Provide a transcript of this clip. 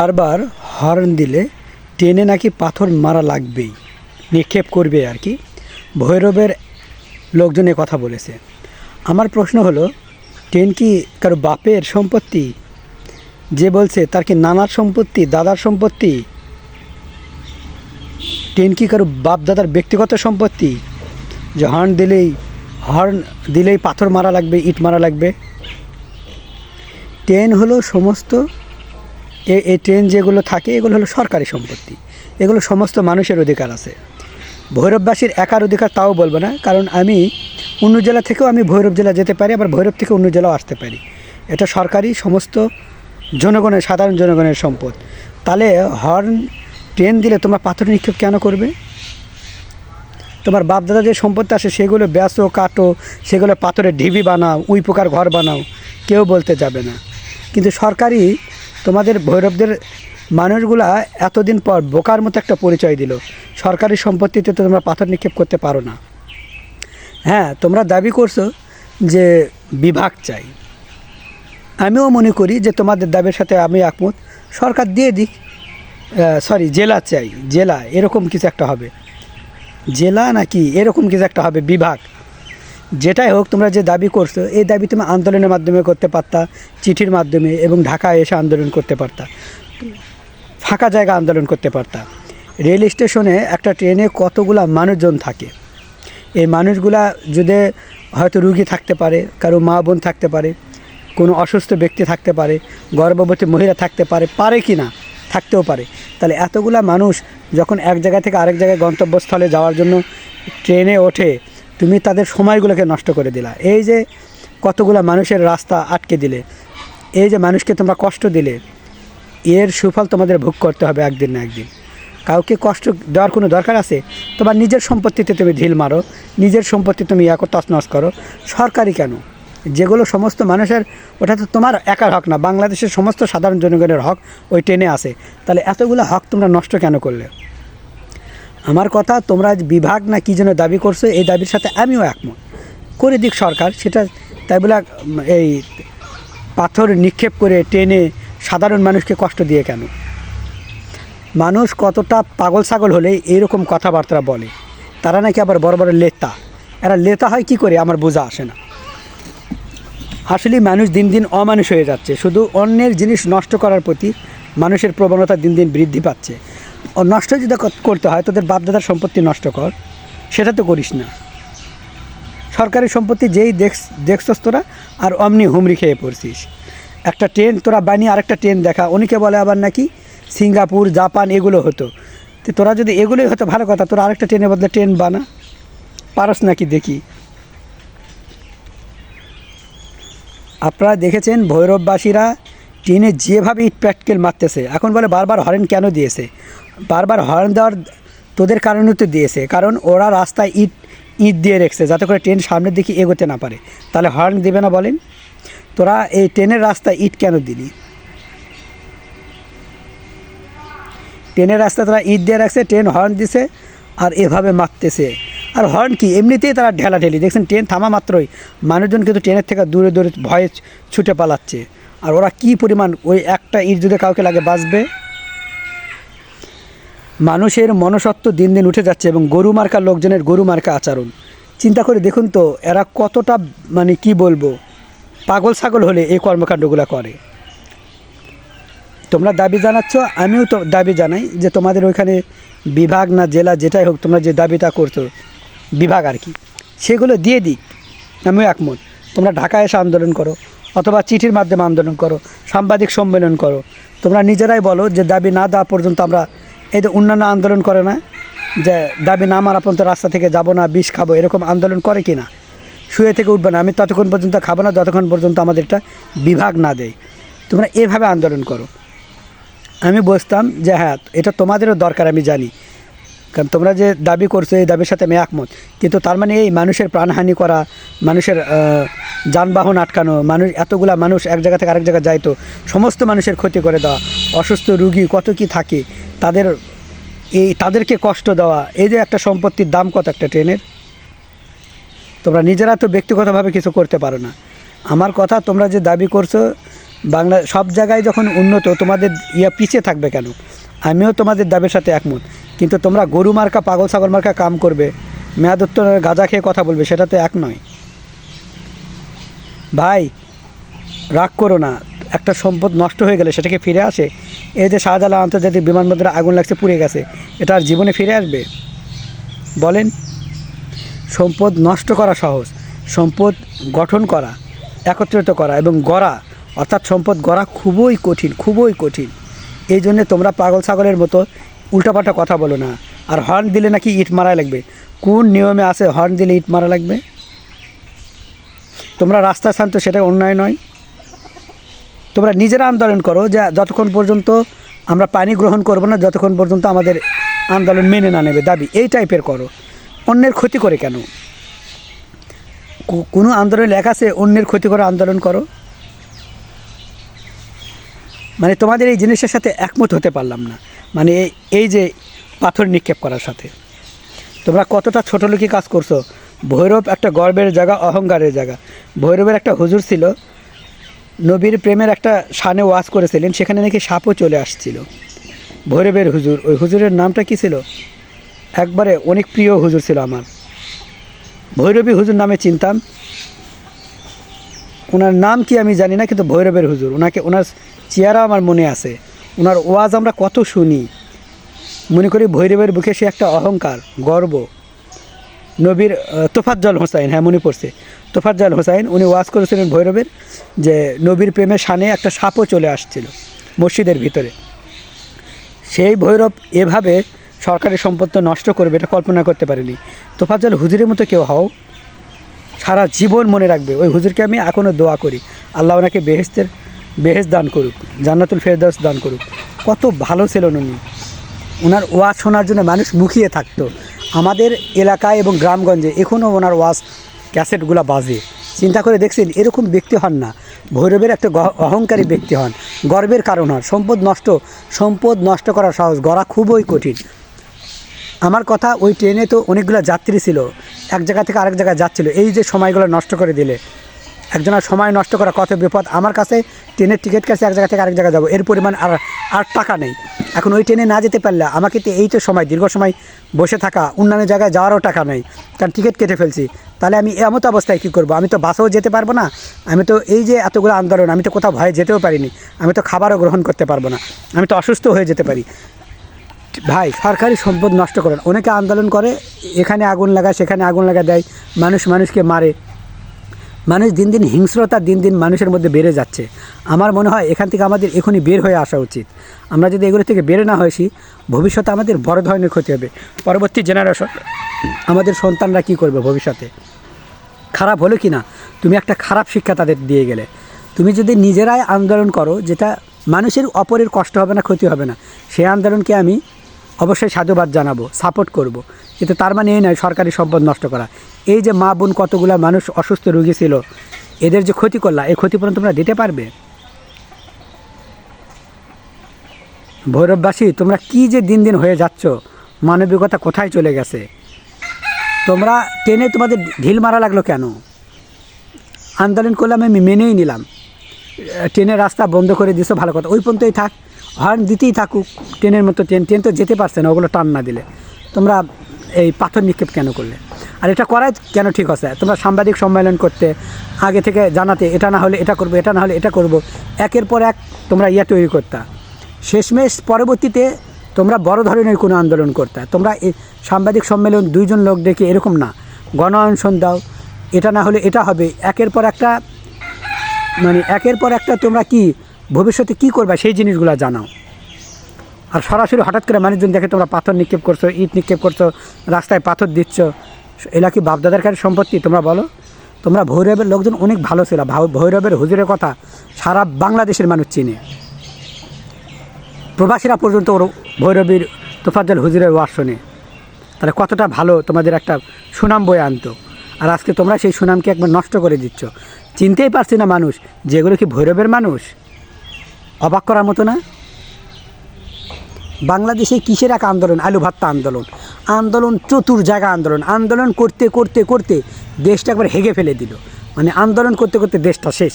বারবার হর্ন দিলে ট্রেনে নাকি পাথর মারা লাগবেই। নিক্ষেপ করবে আর কি। ভৈরবের লোকজন কথা বলেছে। আমার প্রশ্ন হলো ট্রেন কি কারও বাপের সম্পত্তি? যে বলছে, তার কি নানার সম্পত্তি, দাদার সম্পত্তি? ট্রেন কি কারও বাপ দাদার ব্যক্তিগত সম্পত্তি? যে হর্ন দিলেই হর্ন দিলেই পাথর মারা লাগবে, ইট মারা লাগবে। ট্রেন হলো সমস্ত এই ট্রেন যেগুলো থাকে, এগুলো হলো সরকারি সম্পত্তি। এগুলো সমস্ত মানুষের অধিকার আছে। ভৈরববাসীর একার অধিকার তাও বলব না, কারণ আমি অন্য জেলা থেকেও আমি ভৈরব জেলা যেতে পারি, আবার ভৈরব থেকে অন্য জেলাও আসতে পারি। এটা সরকারি সমস্ত জনগণের, সাধারণ জনগণের সম্পদ। তাহলে হর্ন, ট্রেন দিলে তোমরা পাথর নিক্ষেপ কেন করবে? তোমার বাপদাদা যে সম্পত্তি আসে সেগুলো ব্যাসো কাটো, সেগুলো পাথরের ঢিবি বানাও, উই পোকার ঘর বানাও, কেউ বলতে যাবে না। কিন্তু সরকারি তোমাদের ভৈরবদের মানুষগুলা এতদিন পর বোকার মতো একটা পরিচয় দিল। সরকারি সম্পত্তিতে তো তোমরা পাথর নিক্ষেপ করতে পারো না। হ্যাঁ তোমরা দাবি করছ যে বিভাগ চাই। আমিও মনে করি যে তোমাদের দাবির সাথে আমি একমত। সরকার দিয়ে দিক। সরি জেলা চাই। জেলা, এরকম কিছু একটা হবে। জেলা নাকি এরকম কিছু একটা হবে, বিভাগ। যেটাই হোক তোমরা যে দাবি করছ, এই দাবি তুমি আন্দোলনের মাধ্যমে করতে পারতা, চিঠির মাধ্যমে এবং ঢাকায় এসে আন্দোলন করতে পারতা, ফাঁকা জায়গা আন্দোলন করতে পারতা। রেল স্টেশনে একটা ট্রেনে কতগুলা মানুষজন থাকে? এই মানুষগুলা যদি হয়তো রুগী থাকতে পারে, কারও মা বোন থাকতে পারে, কোনো অসুস্থ ব্যক্তি থাকতে পারে, গর্ভবতী মহিলা থাকতে পারে পারে কি না? থাকতেও পারে। তাহলে এতগুলা মানুষ যখন এক জায়গা থেকে আরেক জায়গায় গন্তব্যস্থলে যাওয়ার জন্য ট্রেনে ওঠে তুমি তাদের সময়গুলোকে নষ্ট করে দিলা। এই যে কতগুলা মানুষের রাস্তা আটকে দিলে, এই যে মানুষকে তোমরা কষ্ট দিলে, এর সুফল তোমাদের ভোগ করতে হবে একদিন না একদিন। কাউকে কষ্ট দেওয়ার কোনো দরকার আছে? তোমার নিজের সম্পত্তিতে তুমি ঢিল মারো, নিজের সম্পত্তি তুমি ইয়া তছনছ করো। সরকারি কেন? যেগুলো সমস্ত মানুষের, ওটা তো তোমার একার হক না, বাংলাদেশের সমস্ত সাধারণ জনগণের হক ওই ট্রেনে আছে। তাহলে এতগুলো হক তোমরা নষ্ট কেন করলে? আমার কথা তোমরা বিভাগ না কী যেন দাবি করছ, এই দাবির সাথে আমিও একমত। করে দিক সরকার, সেটা তাই বলে এই পাথর নিক্ষেপ করে টেনে সাধারণ মানুষকে কষ্ট দিয়ে কেন? মানুষ কতটা পাগল ছাগল হলে এরকম কথাবার্তা বলে? তারা নাকি আবার বড় বড় লেতা। এরা লেতা হয় কি করে আমার বোঝা আসে না। আসলে মানুষ দিন দিন অমানুষ হয়ে যাচ্ছে। শুধু অন্যের জিনিস নষ্ট করার প্রতি মানুষের প্রবণতা দিন দিন বৃদ্ধি পাচ্ছে। নষ্ট যদি করতে হয়, তোদের বাপদাদার সম্পত্তি নষ্ট কর। সেটা তো করিস না। সরকারি সম্পত্তি যেই দেখ দেখছস তোরা, আর অমনি হুমরি খেয়ে পড়ছিস। একটা ট্রেন, তোরা বানিয়ে আরেকটা ট্রেন দেখা। অনেকে বলে আবার নাকি সিঙ্গাপুর, জাপান এগুলো হতো। তো তোরা যদি এগুলোই হতো, ভালো কথা, তোরা আরেকটা ট্রেনের বদলে ট্রেন বানা। পারস নাকি দেখি। আপনারা দেখেছেন ভৈরববাসীরা ট্রেনে যেভাবে ইট প্র্যাকটিক্যাল মারতেছে। এখন বলে বারবার হরেন কেন দিয়েছে? বারবার হর্ন দেওয়ার তোদের কারণে তো দিয়েছে। কারণ ওরা রাস্তায় ইট ইট দিয়ে রেখেছে, যাতে করে ট্রেন সামনের দিকে এগোতে না পারে। তাহলে হর্ন দেবে না বলেন? তোরা এই ট্রেনের রাস্তায় ইট কেন দিলি? ট্রেনের রাস্তায় তারা ইট দিয়ে রাখছে, ট্রেন হর্ন দিছে আর এভাবে মারতেছে। আর হর্ন কি? এমনিতেই তারা ঢেলা ঢেলি দেখছেন, ট্রেন থামা মাত্রই মানুষজন কিন্তু ট্রেনের থেকে দূরে দূরে ভয়ে ছুটে পালাচ্ছে। আর ওরা কি পরিমাণ ওই একটা ইট যদি কাউকে লাগে বাঁচবে? মানুষের মনসত্ব দিন দিন উঠে যাচ্ছে এবং গরু মার্কা লোকজনের গরু মার্কা আচরণ। চিন্তা করে দেখুন তো, এরা কতটা মানে কি বলব, পাগল ছাগল হলে এই কর্মকাণ্ডগুলো করে। তোমরা দাবি জানাচ্ছ, আমিও তো দাবি জানাই যে তোমাদের ওইখানে বিভাগ না জেলা যেটাই হোক, তোমরা যে দাবিটা করছ, বিভাগ আর কি, সেগুলো দিয়ে দিক। আমিও একমত। তোমরা ঢাকায় এসে আন্দোলন করো, অথবা চিঠির মাধ্যমে আন্দোলন করো, সাংবাদিক সম্মেলন করো। তোমরা নিজেরাই বলো যে দাবি না দেওয়া পর্যন্ত আমরা এই যে অন্যান্য আন্দোলন করে না, যে দাবি না মারা পর্যন্ত রাস্তা থেকে যাব না, বিষ খাব, এরকম আন্দোলন করে কি না শুয়ে থেকে উঠবে না। আমি ততক্ষণ পর্যন্ত খাব না, যতক্ষণ পর্যন্ত আমাদের একটা বিভাগ না দেয়। তোমরা এভাবে আন্দোলন করো। আমি বসতাম যে হ্যাঁ এটা তোমাদেরও দরকার, আমি জানি। কারণ তোমরা যে দাবি করছ, এই দাবির সাথে আমি একমত। কিন্তু তার মানে এই মানুষের প্রাণহানি করা, মানুষের যানবাহন আটকানো, মানুষ, এতগুলা মানুষ এক জায়গা থেকে আরেক জায়গায় যাইতো, সমস্ত মানুষের ক্ষতি করে দেওয়া, অসুস্থ, রুগী, কত কি থাকে তাদের এই তাদেরকে কষ্ট দেওয়া, এই যে একটা সম্পত্তির দাম কত একটা ট্রেনের? তোমরা নিজেরা তো ব্যক্তিগতভাবে কিছু করতে পারো না। আমার কথা তোমরা যে দাবি করছ, বাংলা, সব জায়গায় যখন উন্নত, তোমাদের ইয়া পিছিয়ে থাকবে কেন? আমিও তোমাদের দাবির সাথে একমত। কিন্তু তোমরা গরু মার্কা, পাগল, ছাগল মার্কা কাম করবে, মেয়াদোত্তরের গাঁজা খেয়ে কথা বলবে, সেটা তো এক নয়। ভাই, রাগ করো না। একটা সম্পদ নষ্ট হয়ে গেলে সেটাকে ফিরে আসে, এই যে শাহজালাল আন্তর্জাতিক বিমানবন্দরে আগুন লাগছে, পুড়ে গেছে, এটা আর জীবনে ফিরে আসবে? বলেন, সম্পদ নষ্ট করা সহজ, সম্পদ গঠন করা, একত্রিত করা এবং গড়া, অর্থাৎ সম্পদ গড়া খুবই কঠিন খুবই কঠিন। এই জন্যে তোমরা পাগল ছাগলের মতো উল্টাপাল্টা কথা বলো না। আর হর্ন দিলে নাকি ইট মারা লাগবে? কোন নিয়মে আছে হর্ন দিলে ইট মারা লাগবে? তোমরা রাস্তা শান্ত, সেটা অন্যায় নয়। তোমরা নিজেরা আন্দোলন করো যে যতক্ষণ পর্যন্ত আমরা পানি গ্রহণ করব না, যতক্ষণ পর্যন্ত আমাদের আন্দোলন মেনে না নেবে দাবি। এই টাইপের করো। অন্যের ক্ষতি করে কেন? কোনো আন্দোলনে লেখা আছে, অন্যের ক্ষতি করে আন্দোলন করো? মানে তোমাদের এই জিনিসের সাথে একমত হতে পারলাম না। মানে এই যে পাথর নিক্ষেপ করার সাথে। তোমরা কতটা ছোটো লোকই কাজ করছ? ভৈরব একটা গর্বের জায়গা, অহংকারের জায়গা। ভৈরবের একটা হুজুর ছিল নবীর প্রেমের একটা শানে ওয়াজ করেছিলেন, সেখানে নাকি সাপও চলে আসছিল। ভৈরবের হুজুর, ওই হুজুরের নামটা কি ছিল? একবারে অনেক প্রিয় হুজুর ছিল আমার। ভৈরবী হুজুর নামে চিনতাম। ওনার নাম কি আমি জানি না, কিন্তু ভৈরবের হুজুর, ওনাকে, ওনার চেহারা আমার মনে আছে। ওনার ওয়াজ আমরা কত শুনি। মনে করি ভৈরবের বুকে সে একটা অহংকার, গর্ব। নবীর তোফাজ্জল হোসাইন হ্যাঁ মনে পড়ছে। তোফাজ্জল হোসাইন, উনি ওয়াজ করেছিলেন ভৈরবের, যে নবীর প্রেমে সানে একটা সাপও চলে আসছিল মসজিদের ভিতরে। সেই ভৈরব এভাবে সরকারি সম্পত্তি নষ্ট করবে, এটা কল্পনা করতে পারেনি। তোফাজ্জল হুজুরের মতো কেউ হও, সারা জীবন মনে রাখবে, ওই হুজুরকে আমি এখনও দোয়া করি। আল্লাহ ওনাকে বেহেস্তের বেহেস দান করুক, জান্নাতুল ফেরদাস দান করুক। কত ভালো ছিল উনি। ওনার ওয়াজ শোনার জন্য মানুষ মুখিয়ে থাকতো। আমাদের এলাকায় এবং গ্রামগঞ্জে এখনও ওনার ওয়াজ ক্যাসেটগুলো বাজে। চিন্তা করে দেখছেন, এরকম ব্যক্তি হন না। ভৈরবের একটা অহংকারী ব্যক্তি হন। গর্বের কারণ হন। সম্পদ নষ্ট সম্পদ নষ্ট করা সহজ গড়া খুবই কঠিন। আমার কথা, ওই ট্রেনে তো অনেকগুলো যাত্রী ছিল। এক জায়গা থেকে আরেক জায়গায় যাচ্ছিল। এই যে সময়গুলো নষ্ট করে দিলে। একজনের সময় নষ্ট করা কত বিপদ। আমার কাছে ট্রেনের টিকিট কাছে এক জায়গা থেকে আরেক জায়গায় যাব। এর পরিমাণ আর আর টাকা নেই। এখন ওই ট্রেনে না যেতে পারলে আমাকে তো এই তো সময়, দীর্ঘ সময় বসে থাকা, অন্যান্য জায়গায় যাওয়ারও টাকা নেই। কারণ টিকিট কেটে ফেলছি। তাহলে আমি এমত অবস্থায় কী করব? আমি তো বাসেও যেতে পারব না। আমি তো এই যে এতগুলো আন্দোলন, আমি তো কোথাও ভয়ে যেতেও পারিনি। আমি তো খাবারও গ্রহণ করতে পারব না। আমি তো অসুস্থ হয়ে যেতে পারি। ভাই, সরকারি সম্পদ নষ্ট করেন। অনেকে আন্দোলন করে, এখানে আগুন লাগায়, সেখানে আগুন লাগা দেয়। মানুষ মানুষকে মারে। মানুষ দিন দিন হিংস্রতা, দিন দিন মানুষের মধ্যে বেড়ে যাচ্ছে। আমার মনে হয় এখান থেকে আমাদের এখনই বের হয়ে আসা উচিত। আমরা যদি এগুলো থেকে বের না হয়েছি, ভবিষ্যতে আমাদের বড় ধরনের ক্ষতি হবে। পরবর্তী জেনারেশন আমাদের সন্তানরা কি করবে ভবিষ্যতে? খারাপ হলো কি না তুমি একটা খারাপ শিক্ষা তাদের দিয়ে গেলে। তুমি যদি নিজেরাই আন্দোলন করো, যেটা মানুষের অপরের কষ্ট হবে না, ক্ষতি হবে না, সেই আন্দোলনকে আমি অবশ্যই সাধুবাদ জানাব, সাপোর্ট করব। কিন্তু তার মানে এই নয়, সরকারি সম্পদ নষ্ট করা। এই যে মা বোন কতগুলা মানুষ অসুস্থ রুগী ছিল, এদের যে ক্ষতি করলা, এই ক্ষতিপূরণ তোমরা দিতে পারবে? ভৈরববাসী, তোমরা কি যে দিন দিন হয়ে যাচ্ছ, মানবিকতা কোথায় চলে গেছে? তোমরা ট্রেনে তোমাদের ঢিল মারা লাগল কেন? আন্দোলন করলাম আমি মেনেই নিলাম। ট্রেনের রাস্তা বন্ধ করে দিছো, ভালো কথা। ওই পর্যন্তই থাক, হর্ন দিতেই থাকুক ট্রেনের মতো ট্রেন ট্রেন তো যেতে পারছে না, ওগুলো টান না দিলে। তোমরা এই পাথর নিক্ষেপ কেন করলে? আর এটা করাই কেন ঠিক আছে? তোমরা সাংবাদিক সম্মেলন করতে, আগে থেকে জানাতে, এটা না হলে এটা করব, এটা না হলে এটা করব, একের পর এক তোমরা ইয়ে তৈরি করতা। শেষমেশ পরবর্তীতে তোমরা বড় ধরনের কোনো আন্দোলন করতে। তোমরা এই সাংবাদিক সম্মেলন দুইজন লোক ডেকে এরকম না, গণ দাও, এটা না হলে এটা হবে, একের পর একটা মানে একের পর একটা তোমরা কি, ভবিষ্যতে কি করবে, সেই জিনিসগুলো জানাও। আর সরাসরি হঠাৎ করে মানুষজন দেখে তোমরা পাথর নিক্ষেপ করছ, ইট নিক্ষেপ করছ, রাস্তায় পাথর দিচ্ছ। এলা কি বাপদাদার কাছে সম্পত্তি তোমরা বলো? তোমরা ভৈরবের লোকজন অনেক ভালো ছিল। ভৈরবের হুজুরের কথা সারা বাংলাদেশের মানুষ চিনে। প্রবাসীরা পর্যন্ত ওর ভৈরবীর তোফাজ্জল হুজুরের ওয়াজ শোনে। তাহলে কতটা ভালো তোমাদের একটা সুনাম বয়ে আনতো। আর আজকে তোমরা সেই সুনামকে একবার নষ্ট করে দিচ্ছ। চিনতেই পারছি না মানুষ, যেগুলো কি ভৈরবের মানুষ? অবাক করার মতো না? বাংলাদেশে কিসের এক আন্দোলন? আলু ভাত্তা আন্দোলন। আন্দোলন চতুর জায়গা আন্দোলন। আন্দোলন করতে করতে করতে দেশটা একবার হেগে ফেলে দিল। মানে আন্দোলন করতে করতে দেশটা শেষ।